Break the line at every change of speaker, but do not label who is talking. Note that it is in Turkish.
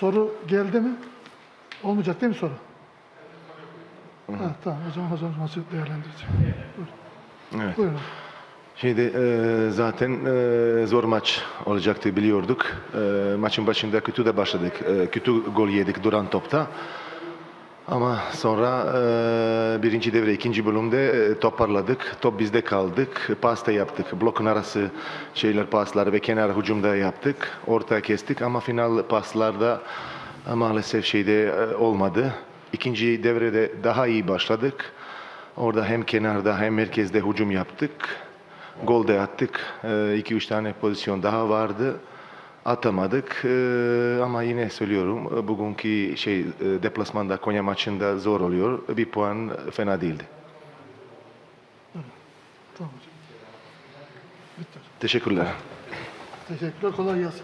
Soru geldi mi? Olmayacak değil mi soru? Ha, tamam o zaman hocam maçı değerlendireceğim. Buyurun.
Evet.
Buyurun.
Şimdi e, zaten e, zor maç olacaktı biliyorduk. E, maçın başında kötü de başladık. E, kötü gol yedik duran topta. Ama sonra e, birinci devre, ikinci bölümde e, toparladık. Top bizde kaldık. Pas da yaptık. Blokun arası şeyler paslar ve kenar hücumda yaptık. Orta kestik ama final paslarda e, maalesef şeyde e, olmadı. İkinci devrede daha iyi başladık. Orada hem kenarda hem merkezde hücum yaptık. Gol de attık. 2-3 tane pozisyon daha vardı. Atamadık Ee, ama yine söylüyorum e, bugünkü şey e, deplasmanda Konya maçında zor oluyor. Bir puan fena değildi.
Tamam. Bitti.
Teşekkürler.
Teşekkürler. Kolay gelsin.